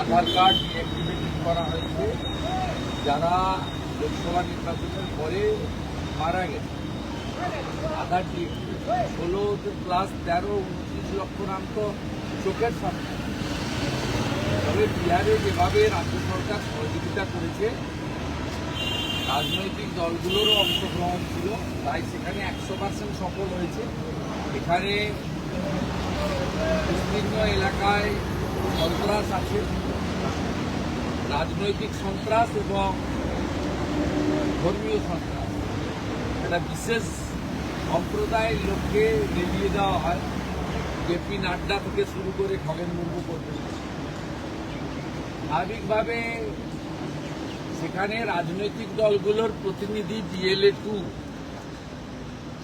আধার card deactivate করা হয়েছে। যারা লোকসভা নির্বাচনের পরে মারা গেছে, আধার ষোলো প্লাস তেরো, উনত্রিশ লক্ষ নাম তো চোখের সামনে। তবে বিহারে যেভাবে রাজ্য সরকার সহযোগিতা করেছে, রাজনৈতিক দলগুলোরও অংশগ্রহণ ছিল, তাই সেখানে একশো পার্সেন্ট সফল হয়েছে। এখানে বিস্তীর্ণ এলাকায় সন্ত্রাস আছে। রাজনৈতিক সন্ত্রাস এবং ধর্মীয় সন্ত্রাস। একটা বিশেষ সম্প্রদায়ের লোককে লেলিয়ে দেওয়া হয়। জেপি নাড্ডা থেকে শুরু করে খগেন মুর্মু পর্যন্ত। স্বাভাবিকভাবে সেখানে রাজনৈতিক দলগুলোর প্রতিনিধি বিএলএ টু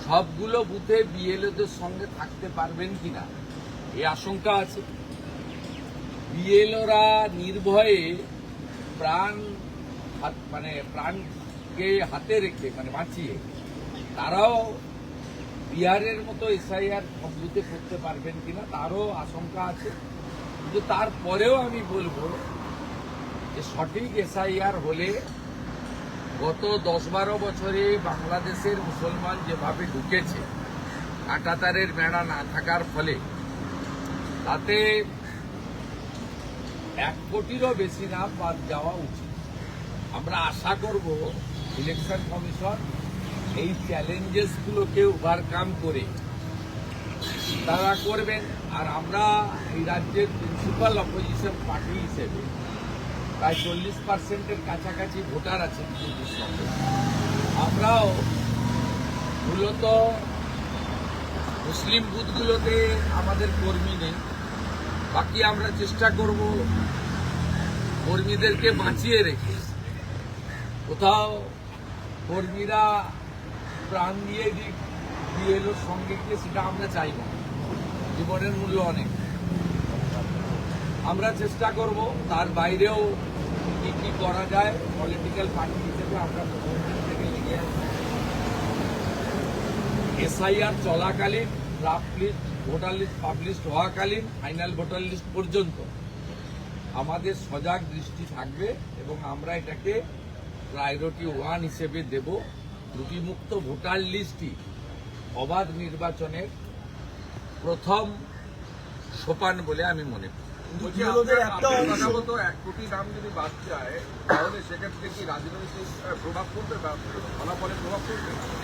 সবগুলো বুথে বিএলএদের সঙ্গে থাকতে পারবেন কিনা? এই আশঙ্কা আছে। বিএলওরা নির্ভয়ে প্রাণ মানে প্রাণকে হাতে রেখে মানে বাঁচিয়ে, তারাও বিহারের মতো এসআইআর বুথে করতে পারবেন কিনা তারও আশঙ্কা আছে। কিন্তু তারপরেও আমি বলব যে সঠিক এসআইআর হলে গত দশ বারো বছরে বাংলাদেশের মুসলমান যেভাবে ঢুকেছে, কাঁটাতারের বেড়া না থাকার ফলে, তাতে এক কোটিরও বেশি নাম বাদ যাওয়া উচিত। আমরা আশা করব ইলেকশন কমিশন এই চ্যালেঞ্জেসগুলোকে ওভারকাম করে তারা করবেন। আর আমরা এই রাজ্যের প্রিন্সিপাল অপোজিশন পার্টি হিসেবে প্রায় চল্লিশ পার্সেন্টের কাছাকাছি ভোটার আছে পশ্চিমবঙ্গে আমরাও মূলত মুসলিম বুথগুলোতে আমাদের কর্মী নেই। বাকি আমরা চেষ্টা করব কর্মীদেরকে বাঁচিয়ে রেখে। কোথাও কর্মীরা প্রাণ দিয়ে দিক বিএলওর সঙ্গে গিয়ে সেটা আমরা চাই না। জীবনের মূল্য অনেক। আমরা চেষ্টা করব, তার বাইরেও কি কি করা যায় পলিটিক্যাল পার্টি হিসেবে আমরা থেকে আছি এসআইআর চলাকালীন draft list voter list publish হওয়াকালীন final voter list পর্যন্ত। আমাদের সজাগ দৃষ্টি থাকবে এবং আমরা এটাকে প্রায়োরিটি ওয়ান হিসেবে দেব। ত্রুটিমুক্ত ভোটার লিস্টটি অবাধ নির্বাচনের প্রথম সোপান বলে আমি মনে করি।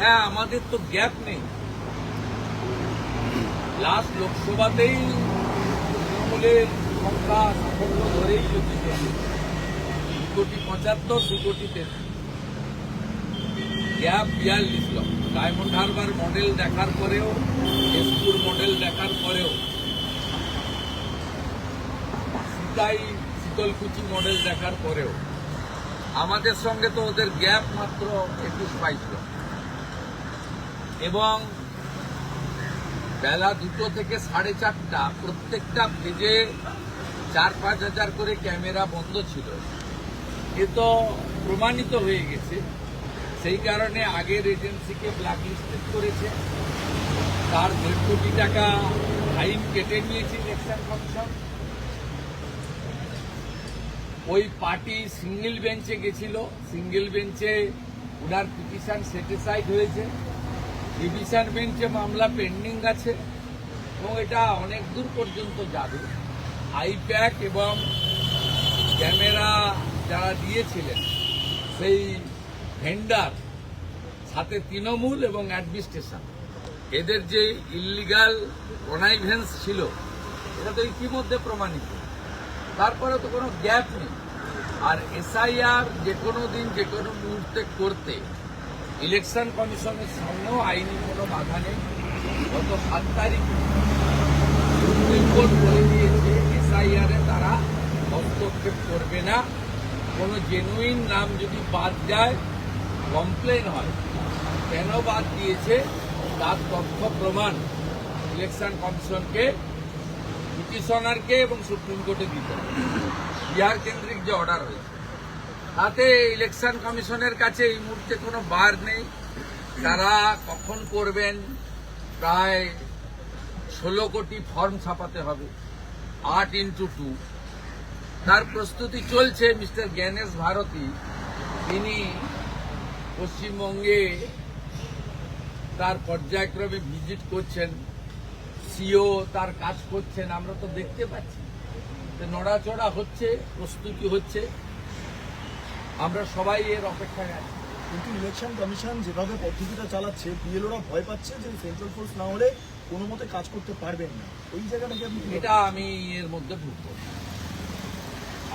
হ্যাঁ আমাদের তো গ্যাপ নেই। লাস্ট লোকসভাতেই তৃণমূলের সংখ্যা সাফল্য ধরেই জিতেছে দু কোটি পঁচাত্তর, দু কোটি তেত্রিশ। গ্যাপ ডায়মন্ড হারবার মডেল দেখার পরেও, তেজপুর মডেল দেখার পরেও, সিতাই শীতলকুচি মডেল দেখার পরেও, আমাদের সঙ্গে তো ওদের গ্যাপ মাত্র একুশ বাইশ এবং বেলা দুটো থেকে সাড়ে চারটা, প্রত্যেকটা পেজে চার পাঁচ হাজার করে ক্যামেরা বন্ধ ছিল। এ তো প্রমাণিত হয়ে গেছে। সেই কারণে আগের এজেন্সিকে ব্ল্যাকলিস্টেড করেছে। তার দেড় কোটি টাকা ফাইন কেটে নিয়েছে ইলেকশন কমিশন ওই পার্টি সিঙ্গেল বেঞ্চে গেছিল। সিঙ্গেল বেঞ্চে ওনার পিটিশন সেটিসাইড হয়েছে। ডিভিশন বেঞ্চে মামলা পেন্ডিং আছে এবং এটা অনেক দূর পর্যন্ত যাবে। আইপ্যাক এবং ক্যামেরা যারা দিয়েছিলেন, সেই ভেন্ডার সাথে তৃণমূল এবং অ্যাডমিনিস্ট্রেশন, এদের যে ইলিগাল কনাইভেন্স ছিল, এটা তো ইতিমধ্যে প্রমাণিত। তারপরে তো কোনো গ্যাপ নেই। আর এসআইআর যে কোনো দিন যে কোনো মুহূর্তে করতে ইলেকশন কমিশনের সামনেও আইনি কোনো বাধা নেই। গত সাত তারিখ সুপ্রিম কোর্ট বলে দিয়েছে, এসআইআর তারা হস্তক্ষেপ করবে না। কোনো জেনুইন নাম যদি বাদ যায় কমপ্লেন হয়, কেন বাদ দিয়েছে, তার তথ্য প্রমাণ ইলেকশন কমিশনকে, পিটিশনারকে এবং সুপ্রিম কোর্টে দিতে হবে। বিহার কেন্দ্রিক যে অর্ডার হয়েছে তাতে ইলেকশন কমিশনের কাছে এই মুহূর্তে কোনো বার নেই। তারা কখন করবেন? প্রায় ষোলো কোটি ফর্ম ছাপাতে হবে, আট ইন্টু টু তার প্রস্তুতি চলছে মিস্টার জ্ঞানেশ ভারতী। তিনি পশ্চিমবঙ্গে তার পর্যায়ক্রমে ভিজিট করছেন। সিও তার কাজ করছেন। আমরা তো দেখতে পাচ্ছি। নড়াচড়া হচ্ছে, প্রস্তুতি হচ্ছে। আমরা সবাই এর অপেক্ষায় আছি। কিন্তু ইলেকশন কমিশন যেভাবে পদ্ধতিটা চালাচ্ছে বিএলওরা ভয় পাচ্ছে যে সেন্ট্রাল ফোর্স না হলে কোনো মতে কাজ করতে পারবেন না। ওই জায়গাটাকে আপনি এটা আমি এর মধ্যে ঢুকবো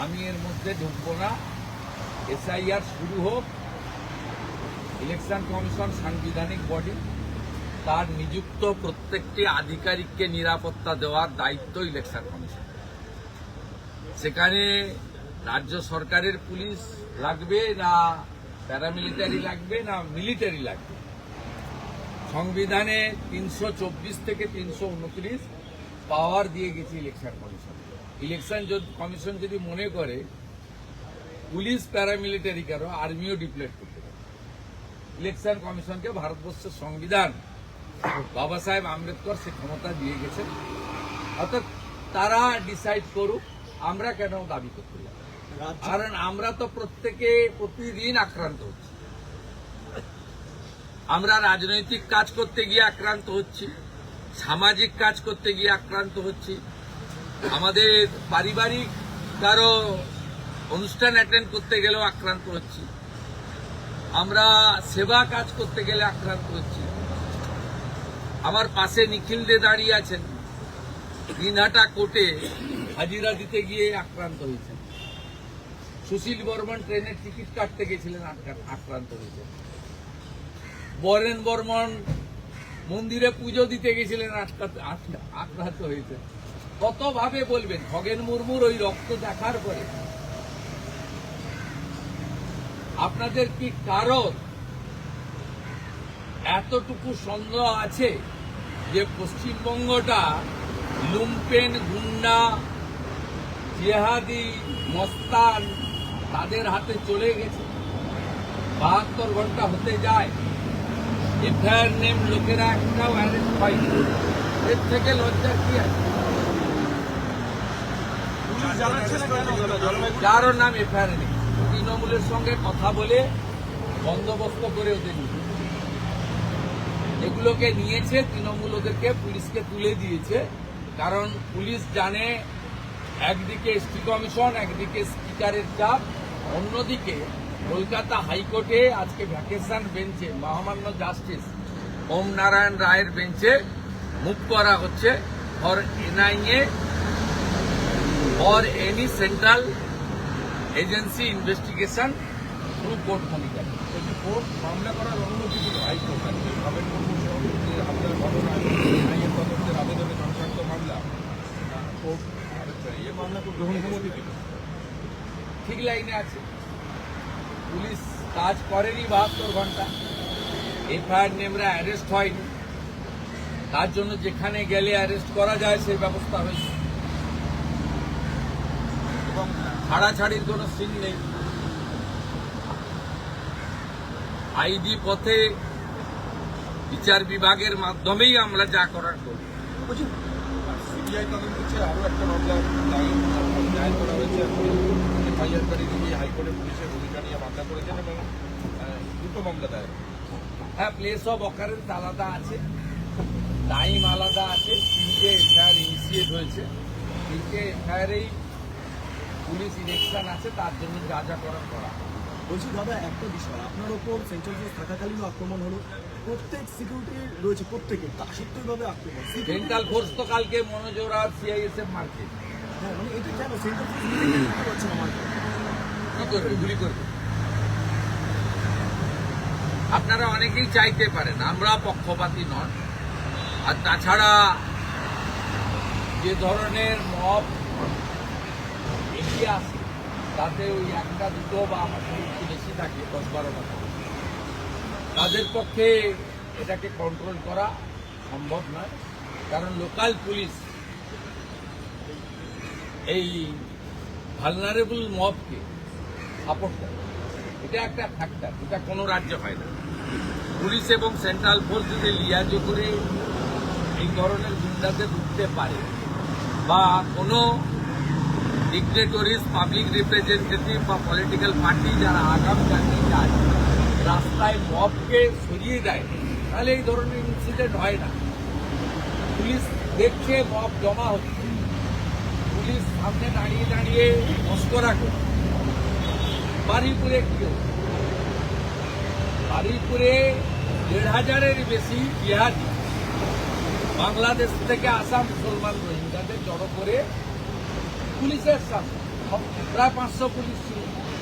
আমি এর মধ্যে ঢুকবো না। এসআইআর শুরু হোক। ইলেকশন কমিশন সাংবিধানিক বডি তার নিযুক্ত প্রত্যেকটি আধিকারিককে নিরাপত্তা দেওয়ার দায়িত্ব ইলেকশন কমিশন সেখানে রাজ্য সরকারের পুলিশ লাগবে না প্যারামিলিটারি লাগবে না মিলিটারি লাগবে? সংবিধানে তিনশো চব্বিশ থেকে তিনশো উনত্রিশ পাওয়ার দিয়ে গেছে ইলেকশন কমিশন ইলেকশন কমিশন যদি মনে করে, পুলিশ প্যারামিলিটারি কেন আর্মিও ডিপ্লেট করতে পারে। ইলেকশন কমিশনকে ভারতবর্ষের সংবিধান বাবা সাহেব আম্বেদকর সে ক্ষমতা দিয়ে গেছেন। অর্থাৎ তারা ডিসাইড করুক, আমরা কেন দাবি করতে যাব? কারণ আমরা তো প্রত্যেকে প্রতিদিন আক্রান্ত হচ্ছি। আমরা রাজনৈতিক কাজ করতে গিয়ে আক্রান্ত হচ্ছি, সামাজিক কাজ করতে গিয়ে আক্রান্ত হচ্ছি। আমাদের পারিবারিক কারও অনুষ্ঠান অ্যাটেন্ড করতে গেলেও আক্রান্ত হচ্ছি। আমরা সেবা কাজ করতে গেলে আক্রান্ত হচ্ছি। আমার পাশে নিখিল দে দাঁড়িয়ে আছেন। দিনহাটা কোর্টে হাজিরা দিতে গিয়ে আক্রান্ত হয়েছেন। সুশীল বর্মন ট্রেনের টিকিট কাটতে গেছিলেন আক্রান্ত হয়েছে বরেন বর্মন মন্দিরে পুজো দিতে গেছিলেন আক্রান্ত হয়েছে। কত ভাবে বলবেন? খগেন মুর্মুর ওই রক্ত দেখার পরে। আপনাদের কি কারণ? এতটুকু সন্দেহ আছে যে পশ্চিমবঙ্গটা লুম্পেন, গুন্ডা, জেহাদি, মস্তান তাদের হাতে চলে গেছে। বাহাত্তর ঘণ্টা হতে যায়। এফআইআর নেম লোকেরা একটাও অ্যারেস্ট হয়নি। এর থেকে লজ্জার কি আছে? কারও নাম এফআইআর নেই। তৃণমূলের সঙ্গে কথা বলে বন্দোবস্ত করে ওদের নিয়ে। এগুলোকে নিয়েছে তৃণমূল ওদেরকে পুলিশকে তুলে দিয়েছে। কারণ পুলিশ জানে একদিকে এসটি কমিশন একদিকে স্পিকারের চাপ। অন্যদিকে কলকাতা হাইকোর্টে আজকে ভ্যাকেশন বেঞ্চে মহামান্য জাস্টিস ওম নারায়ণ রায়ের বেঞ্চে মুভ করা হচ্ছে for NIA any central agency investigation through court monitoring. বলছি, কোর্ট মামলা করার অনুমতি দিল হাইকোর্ট ঘটনা আইনের তদন্তের আবেদনে সংক্রান্ত মামলা। কোর্ট আবেদন এই মামলা কোর্ট গ্রহণ অনুমতি দিল ঠিক লাইনে আছে। পুলিশ কাজ করেনি বাহাত্তর ঘণ্টা। এফআইআর নেমরা অ্যারেস্ট হয়নি। তার জন্য যেখানে গেলে অ্যারেস্ট করা যায়, সেই ব্যবস্থা হয়েছে। এবং ছাড়াছাড়ির কোনো সিন নেই। আইডি পথে বিচার বিভাগের মাধ্যমেই আমরা যা করার বলছি, সিবিআই তদন্ত হচ্ছে আরও একটা মামলা করা হয়েছে। এফআইআর কারী তিনি হাইকোর্টে পুলিশের ভূমিকা নিয়ে মামলা করেছেন এবং দুটো মামলা দায়ের হ্যাঁ প্লেস অফ অকারেন্স আলাদা আছে টাইম আলাদা আছে তিনটে এফআইআর ইনিশিয়েট হয়েছে। তিনটে এফআইআরেই পুলিশ ইলেকশন আছে তার জন্য যা যা করার করা। বলছি দাদা একটা বিষয় আপনার ওপর সেন্ট্রাল ফোর্স আক্রমণ হলো প্রত্যেক সিকিউরিটি রয়েছে প্রত্যেকে তা সত্ত্বেও এভাবে আক্রমণ? সেন্ট্রাল ফোর্স তো কালকে মনোজোর সিআইএসএফ মারছে। হ্যাঁ মানে এটা আপনারা অনেকেই চাইতে পারেন, আমরা পক্ষপাতী নন। আর তাছাড়া যে ধরনের মব এগিয়ে আসে তাতে ওই একটা দুটো বা আমাদের একটু বেশি থাকে, দশ বারোটা। তাদের পক্ষে এটাকে কন্ট্রোল করা সম্ভব নয়। কারণ লোকাল পুলিশ এই ভালনারেবল মবকে সাপোর্ট করে। এটা একটা ফ্যাক্টর এটা কোনো রাজ্য হয় না। পুলিশ এবং সেন্ট্রাল ফোর্স যদি লিয়াজো করে এই ধরনের গুন্ডাদের উঠতে পারে বা কোনো ডিগনেটরিজ পাবলিক রিপ্রেজেন্টেটিভ বা পলিটিক্যাল পার্টি যারা আগাম যায়, রাস্তায় মবকে সরিয়ে দেয়, তাহলে এই ধরনের ইনসিডেন্ট হয় না। পুলিশ দেখছে মব জমা হচ্ছে। পুলিশ সামনে দাঁড়িয়ে দাঁড়িয়ে মস্করা করে বারুইপুরে কি হলো? বারুইপুরে দেড় হাজারের বেশি বিহারি বাংলাদেশ থেকে আসা মুসলমান রোহিঙ্গাদের জড়ো করে পুলিশের সামনে। প্রায় পাঁচশো পুলিশ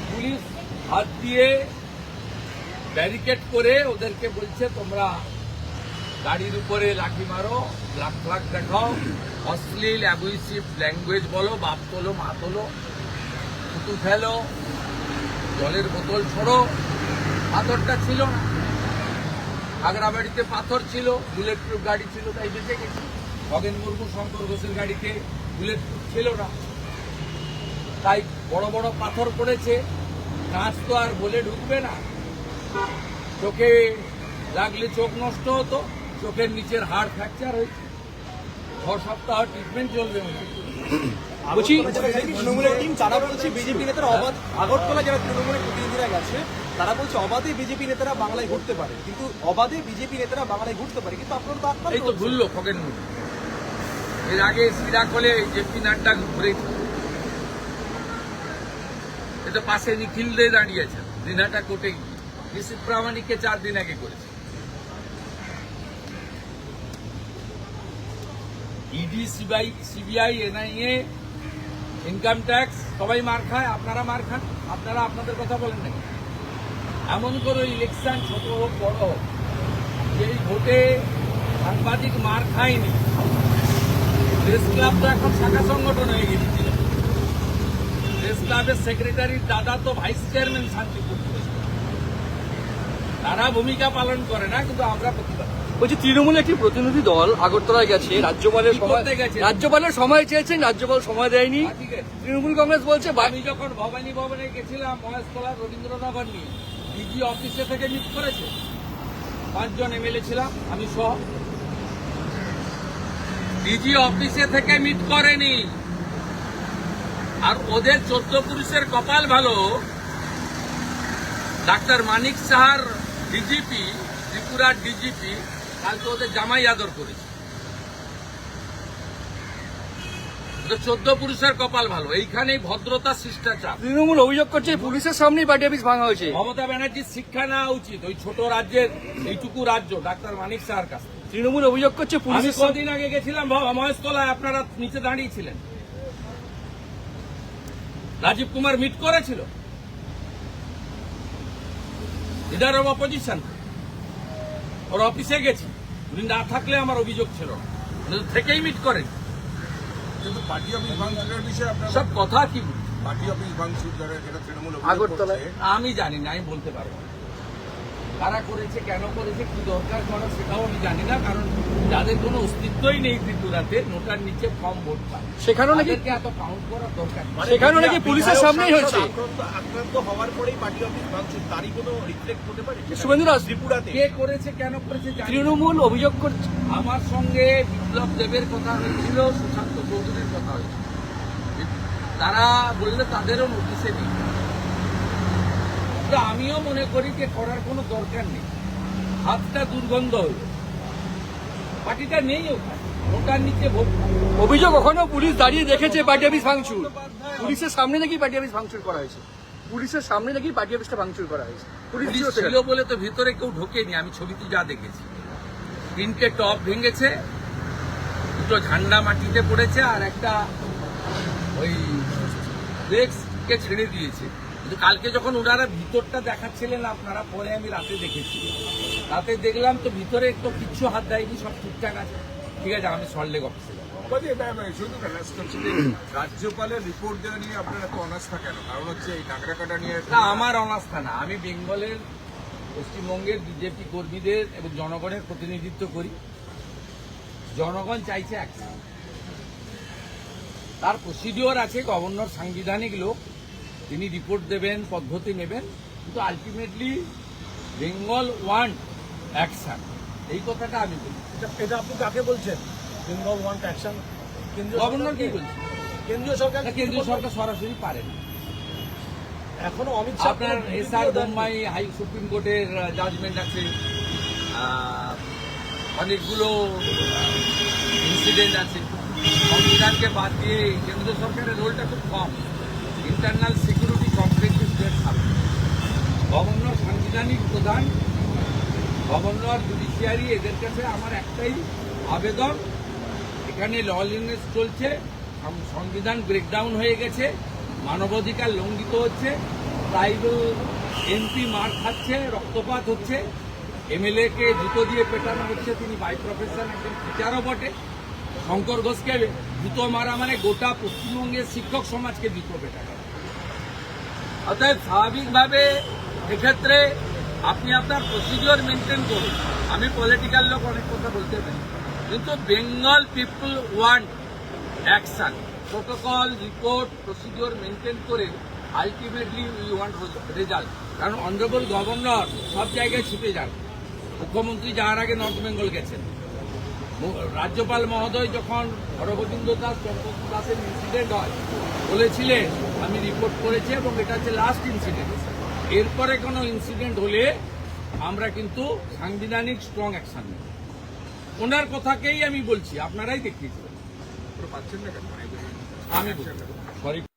পুলিশ হাত দিয়ে ব্যারিকেড করে ওদেরকে বলছে, তোমরা গাড়ির উপরে লাঠি মারো, লাখ লাখ দেখাও। অশ্লীল অ্যাবুইসিভ ল্যাঙ্গুয়েজ বলো, বাপ তোলো, মা তোলো। থুতু ফেলো, জলের বোতল ছড়ো। পাথরটা ছিল না। আগ্রাবাড়িতে পাথর ছিল বুলেট প্রুফ গাড়ি ছিল, তাই বেঁচে গেছে। খগেন মুর্মু শঙ্কর ঘোষের গাড়িতে বুলেট প্রুফ ছিল না। তাই বড় বড় পাথর পড়েছে। কাঁচ তো আর বলে ঢুকবে না। চোখে লাগলে চোখ নষ্ট হতো। চোখের নিচের হাড় ফ্র্যাকচার হয়েছে। ছ সপ্তাহ ট্রিটমেন্ট চলবে বলছি তৃণমূলের টিম বলছে বিজেপি নেতারা অবাধ আগরতলা যারা তৃণমূলের প্রতিনিধিরা গেছে তারা বলছে অবাধে বিজেপি নেতারা বাংলায় ঘুরতে পারে। কিন্তু অবাধে বিজেপি নেতারা বাংলায় ঘুরতে পারে। কিন্তু আপনারা তো এই তো মুর্মু এর আগে সিরাক হলে জেপি নাড্ডা ঘুরে এটা পাশে নিখিল দে দাঁড়িয়েছে দিনাটা কোটে গিয়ে প্রামাণিককে চার দিন আগে করেছে। ED CBI CBI NIA income tax সবাই মার খায়, আপনারা মার খান, আপনারা আপনাদের কথা বলেন নাকি এমন করে ইলেকশন ছোট হোক, বড় হোক, যেই ভোটে সাংবাদিক মার খায়নি। প্রেস ক্লাব তো এখন শাখা সংগঠন হয়ে গিয়েছিল প্রেস ক্লাবের সেক্রেটারির দাদা তো ভাইস চেয়ারম্যান শান্তিপুর। তারা ভূমিকা পালন করে না, কিন্তু আমরা প্রতিবাদ। বলছি তৃণমূলের একটি প্রতিনিধি দল আগরতলায় গেছে রাজ্যপালের সময়? রাজ্যপালের সময় চেয়েছেন রাজ্যপাল সময় দেয়নি। তৃণমূল কংগ্রেস বলছে আমি যখন ভবানী ভবনে গেছিলাম মহেশতলা রবীন্দ্রনগর নিয়ে ডিজি অফিসে থেকে মিট করেছে। পাঁচজন এমএলএ ছিলাম আমি সহ। ডিজি অফিসে থেকে মিট করেনি। আর ওদের চোদ্দ পুরুষের কপাল ভালো। ডাক্তার মানিক সাহার ডিজিপি ত্রিপুরার ডিজিপি কালকে ওদের জামাই আদর করেছে। চোদ্দ পুরুষের কপাল ভালো এইখানেই ভদ্রতা শিষ্টাচার। তৃণমূল অভিযোগ করছে পুলিশের সামনেই পার্টি অফিস ভাঙা হয়েছে। মমতা ব্যানার্জির শিক্ষা নেওয়া উচিত ওই ছোট রাজ্যের এইটুকু রাজ্য ডাক্তার মানিক সাহার কাছে তৃণমূল অভিযোগ করছে পুলিশ কদিন আগে গেছিলাম মহেশতলায় আপনারা নিচে দাঁড়িয়েছিলেন। রাজীব কুমার মিট করেছিল। লিডার অব অপোজিশন ওর অফিসে গেছি উনি না থাকলে আমার অভিযোগ ছিল উনি তো থেকেই মিট করেন কিন্তু পার্টি অফিস ভাঙচুরের বিষয়ে আপনার সব কথা কি? পার্টি অফিস ভাঙচুর যারা যেটা তৃণমূল অভিযোগ আগরতলায়। করছে, আমি জানি না আমি বলতে পারব না। কারা করেছে কেন করেছে কি দরকার করা সেটাও আমি জানি না কারণ যাদের কোনো অস্তিত্বই নেই ত্রিপুরাতে নোটার নিচে কম ভোট পায়। সেখানেও নাকি এত কাউন্ট করার দরকার নেই। সেখানেও নাকি পুলিশের সামনেই হয়েছে। আক্রান্ত হওয়ার পরেই পার্টি অফিস ভাঙচুর তারই কোনো রিফ্লেক্ট হতে পারে শুভেন্দু দাস ত্রিপুরাতে? কে করেছে কেন করেছে জানি তৃণমূল অভিযোগ করছে। আমার সঙ্গে বিপ্লব দেবের কথা হয়েছিল সুশান্ত চৌধুরীর কথা হয়েছিল। তারা বললে তাদেরও নোটিশে দিই তো আমিও মনে করি যে করার কোনো দরকার নেই। হাতটা দুর্গন্ধ হইল পার্টিটা নেই ওখানে ওটার নিচে অভিযোগ ওখানে পুলিশ দাঁড়িয়ে দেখেছে পার্টি অফিস ভাঙচুর? পুলিশের সামনে নাকি পার্টি অফিস ভাঙচুর করা হয়েছে? পুলিশের সামনে নাকি পার্টি অফিসটা ভাঙচুর করা হয়েছে? পুলিশ ছিল বলে তো ভিতরে কেউ ঢোকেনি আমি ছবিতে যা দেখেছি। তিনটে টপ ভেঙেছে দুটো ঝান্ডা মাটিতে পড়েছে আর একটা ওই ডেস্ককে ছেড়ে দিয়েছে। কিন্তু কালকে যখন ওনারা ভিতরটা দেখাচ্ছিলেন আপনারা পরে আমি রাতে দেখেছি। রাতে দেখলাম তো ভিতরে একটু কিচ্ছু হাত দেয়নি সব ঠিকঠাক আছে। ঠিক আছে আমি সল্টলেক অফিসে শুধু রাজ্যপালের রিপোর্ট দেওয়া নিয়ে আপনার এত অনাস্থা কেন কারণ হচ্ছে এই কাটা নিয়ে না আমার অনাস্থা না। আমি বেঙ্গলের পশ্চিমবঙ্গের বিজেপি কর্মীদের এবং জনগণের প্রতিনিধিত্ব করি। জনগণ চাইছে অ্যাকশন তার প্রসিডিওর আছে গভর্নর সাংবিধানিক লোক। তিনি রিপোর্ট দেবেন পদ্ধতি নেবেন কিন্তু আলটিমেটলি বেঙ্গল ওয়ান অ্যাকশন এই কথাটা আমি বলি। এটা- আপনি কাকে বলছেন? বেঙ্গল ওয়ান অ্যাকশন গভর্নর কি বলছে? কেন্দ্রীয় সরকার কেন্দ্রীয় সরকার সরাসরি পারে না এখনও অমিত শাহ আপনার S R Bombay high supreme কোর্টের জাজমেন্ট আছে। অনেকগুলো ইনসিডেন্ট আছে। সংবিধানকে বাদ দিয়ে কেন্দ্র সরকারের রোলটা খুব কম। ইন্টারনাল সিকিউরিটি গভর্নর সাংবিধানিক প্রধান, গভর্নর জুডিশিয়ারি এদের কাছে আমার একটাই আবেদন, এখানে ললিনেস চলছে সংবিধান ব্রেকডাউন হয়ে গেছে, মানবাধিকার লঙ্ঘিত হচ্ছে ট্রাইবাল এমপি মার খাচ্ছে, রক্তপাত হচ্ছে এমএলএ কে জুতো দিয়ে পেটানো হচ্ছে, তিনি বাই প্রফেশন একজন টিচারও বটে। শঙ্কর ঘোষকে জুতো মারা মানে গোটা পশ্চিমবঙ্গের শিক্ষক সমাজকে জুতো পেটানো। অতএব স্বাভাবিকভাবে এক্ষেত্রে আপনি আপনার প্রসিডিওর মেনটেন করুন। আমি পলিটিক্যাল লোক অনেক কথা বলতে পারি। কিন্তু Bengal people want action protocol report procedure maintain করে আলটিমেটলি উই ওয়ান্ট রেজাল্ট কারণ অনারেবল গভর্নর সব জায়গায় ছুটে যান। মুখ্যমন্ত্রী যাওয়ার আগে নর্থ বেঙ্গল গেছেন। রাজ্যপাল মহোদয় যখন হরগোবিন্দ দাস চন্দ্র দাসের ইনসিডেন্ট হয়, বলেছিলেন, আমি রিপোর্ট করেছি এবং এটা হচ্ছে লাস্ট ইনসিডেন্ট এরপরে কোনো ইনসিডেন্ট হলে আমরা কিন্তু সাংবিধানিক স্ট্রং অ্যাকশন নেব। ওনার কথাকেই আমি বলছি আপনারাই দেখিয়েছিলেন পাচ্ছেন না আমি সরি